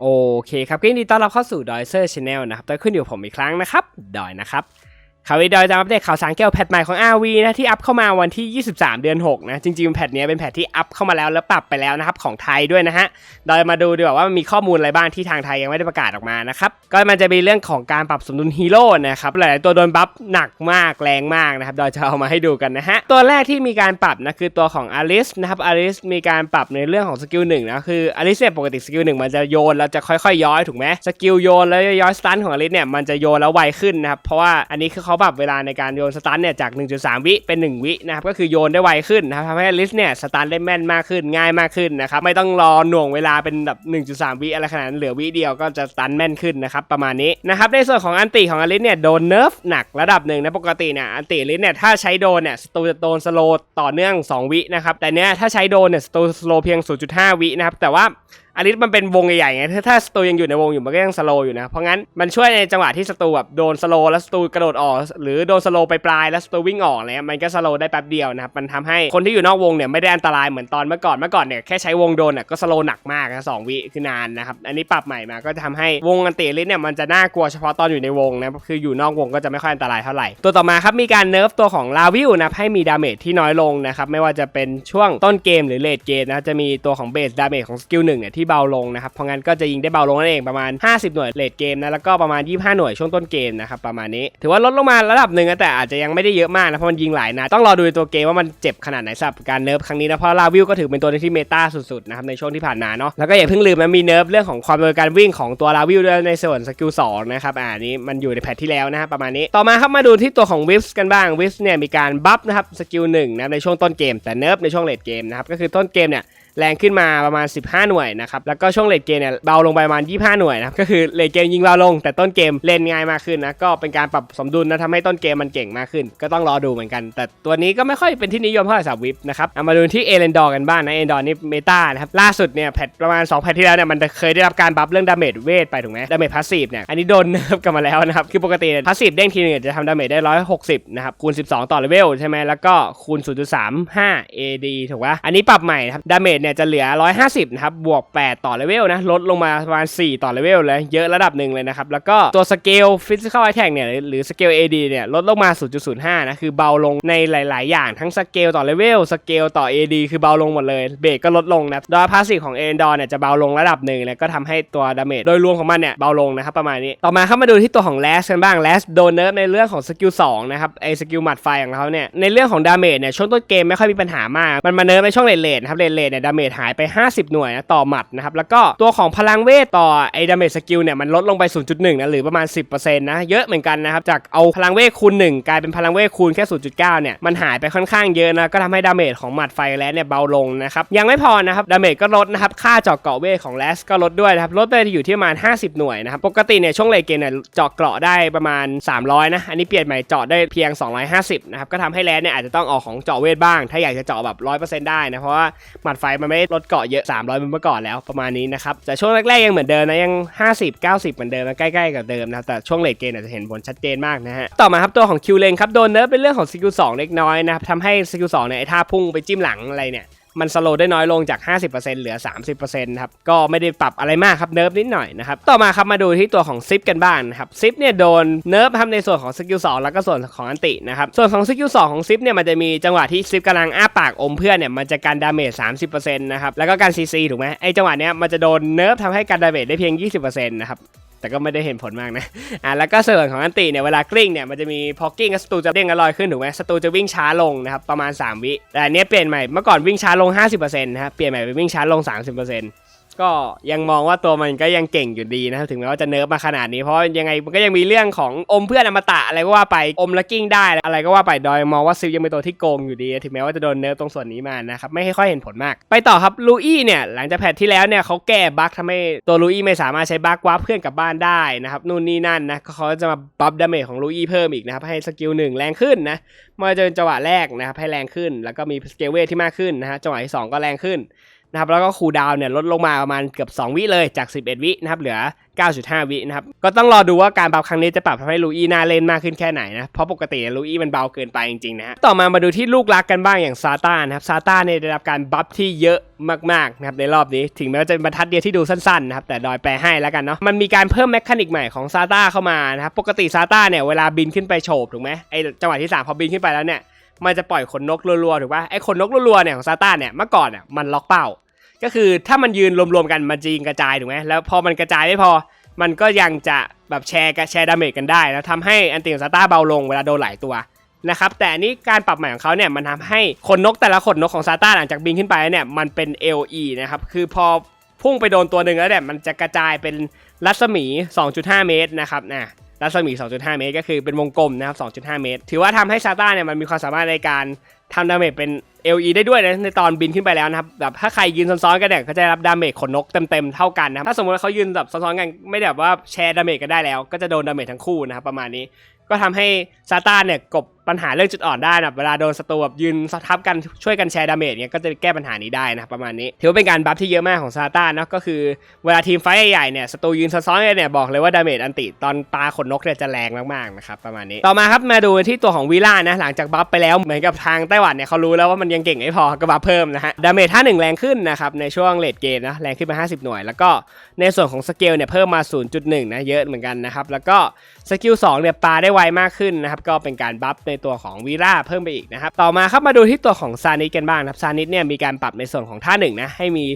โอเคครับก็ยินดีต้อนรับเข้าสู่ดอยเซอร์ชาแนลนะครับโดยขึ้นอยู่ผมอีกครั้งนะครับ ดอยนะครับ คราวนี้ดอยจะมาอัปเดตข่าวสารเกี่ยวกับแพทใหม่ของ RV นะที่อัพเข้ามาวันที่ 23 เดือน 6 นะ จริงๆแพทเนี้ยเป็นแพทที่อัพเข้ามาแล้วแล้วปรับไปแล้วนะครับของไทยด้วยนะฮะดอยมาดูดีกว่าว่ามันมีข้อมูลอะไรบ้างที่ทางไทยยังไม่ได้ประกาศออกมานะครับก็มันจะมีเรื่องของการปรับสมดุลฮีโร่นะครับหลายๆตัวโดนบัฟหนักมากแรงมากนะครับดอยจะเอามาให้ดูกันนะฮะตัวแรกที่มีการปรับนะคือตัวของอลิสนะครับอลิสมีการปรับในเรื่องของสกิลหนึ่งนะคืออลิสเนี่ยปกติสกิลหนึ่งมันจะโยนแล้วจะค่อยๆย้อยถูกไหมสกิลโยนแล้วย้อยสตันของอลิสเนี่ยมันจะโยนแล้วไวขึ้นนะครับเพราะว่าอันนี้คือเขาปรับเวลาในการโยนสตันเนี่ยจาก 1.3 วิเป็น 1 วินะครับก็คือโยนได้ไวขึ้นนะครับทำให้ลิสเนี่ยสตันได้แม่นมากขึ้นง่ายมากขึ้นนะครับไม่ต้องรอหน่วงเวลาเป็นแบบ 1.3 วิอะไรขนาดนั้นเหลือวิเดียวก็จะสตันแม่นขึ้นนะครับประมาณนี้นะครับในส่วนของอันติของอลิสเนี่ยโดนเนิร์ฟหนักระดับหนึ่งนะปกติเนี่ยอันติลิสเนี่ยถ้าใช้โดนเนี่ยสตูจะโดนสโลต่อเนื่อง 2 วินะครับแต่เนี้ยถ้าใช้โดนเนี่ยสตูสโลเพียง 0.5 วินะครับแต่ว่า อลิสมันเป็นวงใหญ่ๆไงถ้าถ้าสตูยังอยู่ในวงอยู่มันก็ยังสโลอยู่นะเพราะงั้นมันช่วยในจังหวะที่สตูแบบโดนสโลแล้วสตูกระโดดออก หรือโดนสโลไปปลายแล้วสตูวิ่งออกเลยมันก็สโลได้แป๊บเดียวนะครับมันทำให้คนที่อยู่นอกวงเนี่ยไม่ได้อันตรายเหมือนตอนเมื่อก่อนเมื่อก่อนเนี่ยแค่ใช้วงโดนน่ะก็สโลหนักมากนะสองวิคือนานนะครับอันนี้ปรับใหม่มาก็จะทำให้วงอันติอลิสเนี่ยมันจะน่ากลัวเฉพาะตอนอยู่ในวงนะคืออยู่นอกวงก็จะไม่ค่อยอันตรายเท่าไหร่ตัวต่อมาครับมีการเนิร์ฟตัวของลาวิวนะให้มีดาเมจที่น้อยลงนะครับไม่ว่าจะเป็นช่วงต้นเกมหรือเลดเกมนะจะมีตัวของเบสดาเมจของสกิลหนึ่งเนี่ยที่เบาลงนะครับเพราะงั้นก็จะยิงได้เบาลงนั่นเองประมาณ 50 หน่วยเลดเกมนะแล้วก็ประมาณ 25 หน่วยช่วงต้นเกมนะครับประมาณนี้ถือว่าลดลงมาระดับหนึ่งแต่อาจจะยังไม่ได้เยอะมากนะเพราะมันยิงหลายนัดต้องรอดูในตัวเกมว่ามันเจ็บขนาดไหนสำหรับการเนิร์ฟครั้งนี้นะเพราะลาวิวก็ถือเป็นตัวที่เมตาสุดๆนะครับในช่วงที่ผ่านมาเนาะแล้วก็อย่าเพิ่งลืมนะมีเนิร์ฟเรื่องของความเร็วการวิ่งของตัวลาวิวด้วยในส่วนสกิล2นะครับอ่านี้มันอยู่ในแพทที่แล้วนะครับประมาณนี้ต่อมาครับมาดูที่ตัวของวิฟส์กันบ้างวิฟส์เนี่ยมีการบัฟนะครับสกิลหนึ่งนะในช่วงต้นเกมแต่เนิร์ฟในช่วงเลดเกมนะครับก็คือต้นเกมเนี่ย แรงขึ้นมาประมาณ 15 หน่วยนะครับ แล้วก็ช่วงเลดเกมเนี่ยเบาลงไปประมาณ 25 หน่วยนะครับ ก็คือเลดเกมยิงเบาลง แต่ต้นเกมเล่นง่ายมากขึ้นนะ ก็เป็นการปรับสมดุลนะทำให้ต้นเกมมันเก่งมากขึ้น ก็ต้องรอดูเหมือนกัน แต่ตัวนี้ก็ไม่ค่อยเป็นที่นิยมเท่าไหร่สำหรับวิปนะครับเอามาดูที่เอเลนดอร์กันบ้างนะ เอเลนดอร์นี่เมตานะครับ ล่าสุดเนี่ยแพทประมาณ 2 แพทที่แล้วเนี่ยมันเคยได้รับการบัฟเรื่องดาเมจเวทไปถูกไหมดาเมจพาสซีฟเนี่ย อันนี้โดนเนิร์ฟกันมาแล้วนะครับ คือปกติพาสซีฟเด้งทีนึงจะทำดาเมจได้ 160 นะครับ คูณ 12 ต่อเลเวลใช่ไหมแล้วก็คูณ 0.35 AD ถูกปะอันนี้ปรับใหม่นะครับดาเมจเนี่ยจะเหลือ 150 นะครับ บวก 8 ต่อเลเวลนะ ลดลงมาประมาณ 4 ต่อเลเวลเลย เยอะระดับหนึ่งเลยนะครับ แล้วก็ตัวสเกล Physical Attack เนี่ยหรือสเกล AD เนี่ยลดลงมา 0.05 นะ คือเบาลงในหลาย ๆ อย่างทั้งสเกลต่อเลเวลสเกลต่อ AD คือเบาลงหมดเลย เบรกก็ลดลงนะโดยพาสซีฟของเอนดอร์เนี่ยจะเบาลงระดับหนึ่งแล้วก็ทำให้ตัวดาเมจโดยรวมของมันเนี่ยเบาลงนะครับประมาณนี้ต่อมาครับมาดูที่ตัวของแลสกันบ้างแลสโดนเนิร์ฟในเรื่องของสกิล2นะครับไอสกิลหมัดไฟของเขาเนี่ยในเรื่องของดาเมจเนี่ยช่วงต้นเกมไม่ค่อยมีปัญหามากมันมาเนิร์ฟในช่วงเลนเลนครับเลนเลนเนี่ยดาเมจหายไป 50 หน่วยนะต่อหมัดนะครับแล้วก็ตัวของพลังเวทต่อไอดาเมจสกิลเนี่ยมันลดลงไป 0.1นะหรือประมาณ 10%นะเยอะเหมือนกันนะครับจากเอาพลังเวทคูณ1 กลายเป็นพลังเวทคูณแค่ 0.9 เนี่ยมันหายไปค่อนข้างเยอะนะก็ทำให้ดาเมจของหมัดไฟแลสเนี่ยเบาลงนะครับยังไม่พอนะครับดาเมจก็ลดนะครับค่าเจาะเกราะเวทของแลสก็ลดด้วยนะครับลดไปอยู่ที่ประมาณ 50 หน่วยนะครับปกติเนี่ยช่วงเลเกมเนี่ยเจาะเกราะได้ประมาณ 300นะอันนี้เปลี่ยนใหม่เจาะได้เพียง 250นะครับก็ทำให้แลนเนี่ยอาจจะต้องออกของเจาะเวทบ้าง ถ้าอยากจะเจาะแบบ100%ได้นะเพราะว่าหมัดไฟมันไม่ได้ลดเกาะเยอะ 300เป็นเมื่อก่อนแล้วประมาณนี้นะครับ แต่ช่วงแรกๆยังเหมือนเดิมนะยัง 50 90 เหมือนเดิมนะใกล้ๆกับเดิมนะแต่ช่วงเลทเกมอาจจะเห็นผลชัดเจนมากนะฮะต่อมาครับตัวของคิวเลนครับโดนเนิร์ฟเป็นเรื่องของสกิล2เล็กน้อยนะครับทำให้สกิล2เนี่ยไอ้ท่าพุ่งไปจิ้มหลังอะไรเนี่ย มันสโลว์ได้น้อยลงจาก 50%เหลือ 30%ครับ ก็ไม่ได้ปรับอะไรมากครับเนิร์ฟนิดหน่อยนะครับ ต่อมาครับมาดูที่ตัวของซิปกันบ้างนะครับซิปเนี่ยโดนเนิร์ฟทำในส่วนของสกิล2แล้วก็ส่วนของอันตินะครับ ส่วนของสกิล2ของซิปเนี่ยมันจะมีจังหวะที่ซิปกำลังอ้าปากอมเพื่อนเนี่ยมันจะการดาเมจ30%นะครับ แล้วก็การซีซีถูกไหมไอจังหวะเนี้ยมันจะโดนเนิร์ฟทำให้การดาเมจได้เพียง 20%นะครับ แต่ก็ไม่ได้เห็นผลมากนะอ่าแล้วก็ส่วนของอันติเนี่ยเวลากลิ้งเนี่ยมันจะมีพอกิ้งกับสตูจะเด้งกันลอยขึ้นถูกไหมสตูจะวิ่งช้าลงนะครับประมาณ 3 วิแต่อันนี้เปลี่ยนใหม่เมื่อก่อนวิ่งช้าลง 50%นะครับเปลี่ยนใหม่เป็นวิ่งช้าลง 30% ก็ยังมองว่าตัวมันก็ยังเก่งอยู่ดีนะครับถึงแม้ว่าจะเนิร์ฟมาขนาดนี้เพราะยังไงมันก็ยังมีเรื่องของอมเพื่อนอมตะอะไรก็ว่าไปอมแล้วกิ้งได้อะไรก็ว่าไปโดยมองว่าซิลยังเป็นตัวที่โกงอยู่ดีถึงแม้ว่าจะโดนเนิร์ฟตรงส่วนนี้มานะครับไม่ค่อยเห็นผลมาก ไปต่อครับลูอี้เนี่ยหลังจากแพทที่แล้วเนี่ยเขาแก้บั๊กทำให้ตัวลูอี้ไม่สามารถใช้บั๊กว้าร์ปเพื่อนกลับบ้านได้นะครับนู่นนี่นั่นนะเขาจะมาบัฟดาเมจของลูอี้เพิ่มอีกนะครับให้สกิลหนึ่งแรงขึ้นนะเมื่อเจอจังหวะแรกนะครับให้แรงขึ้น แล้วก็มีสเกลเวทที่มากขึ้นนะฮะจังหวะที่สองก็แรงขึ้น นะครับแล้วก็คูลดาวน์เนี่ยลดลงมาประมาณเกือบ 2 วิเลยจาก 11 วินะครับเหลือ 9.5 วินะครับก็ต้องรอดูว่าการบัฟครั้งนี้จะปรับทำให้ลูอี้น่าเล่นมากขึ้นแค่ไหนนะเพราะปกติลูอี้มันเบาเกินไปจริงๆนะฮะต่อมามาดูที่ลูกรักกันบ้างอย่างซาต้านะครับซาต้าเนี่ยได้รับการบัฟที่เยอะมากๆนะครับในรอบนี้ถึงแม้ว่าจะเป็นบรรทัดเดียวที่ดูสั้นๆนะครับแต่ดอยแปลให้แล้วกันเนาะมันมีการเพิ่มแมคานิกใหม่ของซาต้าเข้ามานะครับปกติซาต้าเนี่ยเวลาบินขึ้นไปโฉบถูกไหมไอจังหวะที่สามพอบินขึ้นไปแล้วเนี่ยมันจะปล่อยขนนกรัวๆถูกป่ะไอ้ขนนกรัวๆเนี่ยของซาต้าเนี่ยเมื่อก่อนเนี่ยมันล็อกเป้า ก็คือถ้ามันยืนรวมๆกันมันจะยิงกระจายถูกไหมแล้วพอมันกระจายไม่พอ มันก็ยังจะแบบแชร์กับแชร์ดาเมจกันได้แล้วทำให้อันติของซาต้าเบาลงเวลาโดนหลายตัวนะครับแต่อันนี้การปรับใหม่ของเขาเนี่ยมันทำให้ขนนกแต่ละขนนกของซาต้าหลังจากบินขึ้นไปเนี่ยมันเป็น LE นะครับคือพอพุ่งไปโดนตัวหนึ่งแล้วเนี่ยมันจะกระจายเป็นรัศมี 2.5 เมตรนะครับนะรัศมี 2.5 เมตร ก็คือเป็นวงกลมนะครับ 2.5 เมตร ถือว่าทำให้ซาต้าเนี่ยมันมีความสามารถในการทำดาเมจเป็น LE ได้ด้วยนะในตอนบินขึ้นไปแล้วนะครับแบบถ้าใครยืนซ้อนๆกันเนี่ยก็จะรับดาเมจขนนกเต็มๆเท่ากันนะครับถ้าสมมติว่าเขายืนแบบซ้อนๆกันไม่ได้แบบว่าแชร์ดาเมจกันได้แล้ว ก็จะโดนดาเมจทั้งคู่นะครับประมาณนี้ก็ทำให้ซาต้าเนี่ยกบปัญหาเรื่องจุดอ่อนได้นะเวลาโดนศัตรูแบบยืนทับกันช่วยกันแชร์ดาเมจเนี่ยก็จะแก้ปัญหานี้ได้นะครับประมาณนี้ ถือว่าเป็นการบัฟที่เยอะมากของซาต้านะก็คือเวลาทีมไฟใหญ่เนี่ยศัตรูยืนซ้อนๆกันเนี่ยบอกเลยว่าดาเมจอันติตอนปาขนนกเนี่ยจะแรงมากๆนะครับประมาณนี้ ต่อมาครับมาดูที่ตัวของวีล่านะหลังจากบัฟไปแล้วเหมือนกับทางไต้หวันเนี่ยเขารู้แล้วว่ามันยังเก่งไม่พอก็บัฟเพิ่มนะฮะดาเมจท่าหนึ่งแรงขึ้นนะครับในช่วงเลดเกมนะแรงขึ้นมา 50 หน่วย แล้วก็ในส่วนของสเกลเนี่ยเพิ่มมา 0.1 นะเยอะเหมือนกันนะครับแล้วก็สกิล2เนี่ยปาได้ไวมากขึ้นนะครับก็เป็นการบัฟในตัวของวีร่าเพิ่มไปอีกนะครับต่อมาครับมาดูที่ตัวของซานิสกันบ้างนะครับซานิสเนี่ยมีการปรับในส่วนของท่าหนึ่งนะให้มี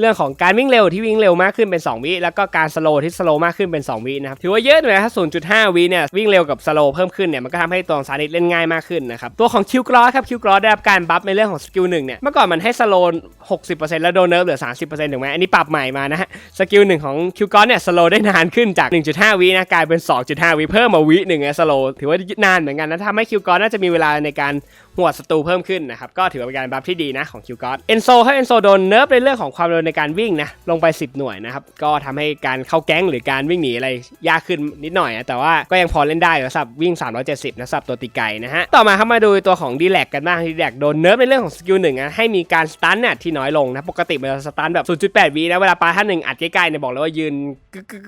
เรื่องของการวิ่งเร็วที่วิ่งเร็วมากขึ้นเป็น 2 วิ แล้วก็การสโลว์ที่สโลว์มากขึ้นเป็น 2 วินะครับ ถือว่าเยอะหน่อยครับ0.5 วิเนี่ยวิ่งเร็วกับสโลว์เพิ่มขึ้นเนี่ยมันก็ทำให้ตัวซานิสเล่นง่ายมากขึ้นนะครับ ตัวของคิวกรอสครับคิวกรอสได้รับการบัฟในเรื่องของสกิลหนึ่งเนี่ยเมื่อก่อนมันให้สโลว์60%แล้วโดนเนิร์ฟเหลือ 30%ถูกไหมอันนี้ปรับใหม่มานะฮะสกิลหนึ่งของคิวกรอสเนี่ยสโลว์ได้นานขึ้นจาก 1.5 วินะกลายเป็น 2.5 วิเพิ่มมาวิหนึ่งนะสโลว์ถือว่านานเหมือนกันนะทำให้คิวกรอสน่าจะมีเวลาในการหัวศัตรูเพิ่มขึ้นนะครับก็ถือว่าเป็นการบัฟที่ดีนะของคิวกรอสเอนโซถ้าเอนโซโดนเนิร์ฟในเรื่องของความเร็วในการวิ่งนะลงไป 10 หน่วยนะครับก็ทำให้การเข้าแก๊งหรือการวิ่งหนีอะไรยากขึ้นนิดหน่อยนะแต่ว่าก็ยังพอเล่นได้สำหรับวิ่ง 370นะสำหรับตัวตีไก่นะฮะต่อมาครับมาดูตัวของดีแลกกันบ้างดีแลกโดนเนิร์ฟในเรื่องของสกิลหนึ่งนะให้มีการสตันเนี่ยที่น้อยลงนะปกติมันจะสตันแบบ 0.8วินะเวลาปาท่านหนึ่งอัดใกล้ๆเนี่ยบอกเลยว่ายืนกึกกึก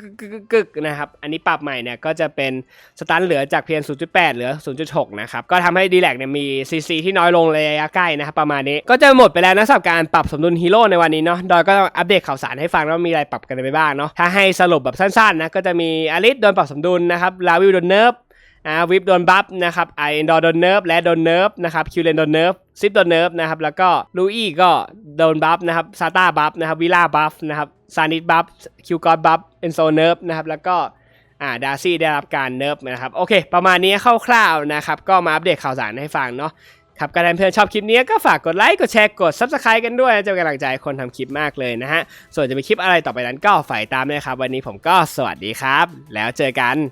กึกนะครับอันนี้ปรับใหม่เนี่ยก็จะเป็นสตันเหลือจากเพียง 0.8 เหลือ 0.6 นะครับก็ทำให้ดีแลกเนี่ยมีซีซีที่น้อยลงระยะใกล้นะครับประมาณนี้ก็จะหมดไปแล้วนะสำหรับการปรับสมดุลฮีโร่ในวันนี้เนาะดอยก็ต้องอัปเดตข่าวสารให้ฟังว่ามีอะไรปรับกันไปบ้างเนาะถ้าให้สรุปแบบสั้นๆนะก็จะมีอลิสโดนปรับสมดุลนะครับลาวิลโดนเนิร์ฟอ่าวิปโดนบัฟนะครับไอเอ็นดอร์โดนเนิร์ฟและโดนเนิร์ฟนะครับคิวเลนโดนเนิร์ฟซิปโดนเนิร์ฟนะครับแล้วก็ลูอี้ก็โดนบัฟนะครับซาต้าบัฟนะครับวิล่าบัฟนะครับซานิสบัฟคิวกอดบัฟเอนโซเนิร์ฟนะครับแล้วก็อ่าดาร์ซี่ได้รับการเนิร์ฟนะครับ โอเค ประมาณนี้คร่าวๆนะครับ ก็มาอัปเดตข่าวสารให้ฟังเนาะ ครับการเพื่อนชอบคลิปนี้ก็ฝากกดไลค์กดแชร์กด Subscribe กันด้วยจะเป็นกำลังใจคนทำคลิปมากเลยนะฮะส่วนจะมีคลิปอะไรต่อไปนั้นก็ฝ่ายตามนะครับ วันนี้ผมก็สวัสดีครับ แล้วเจอกัน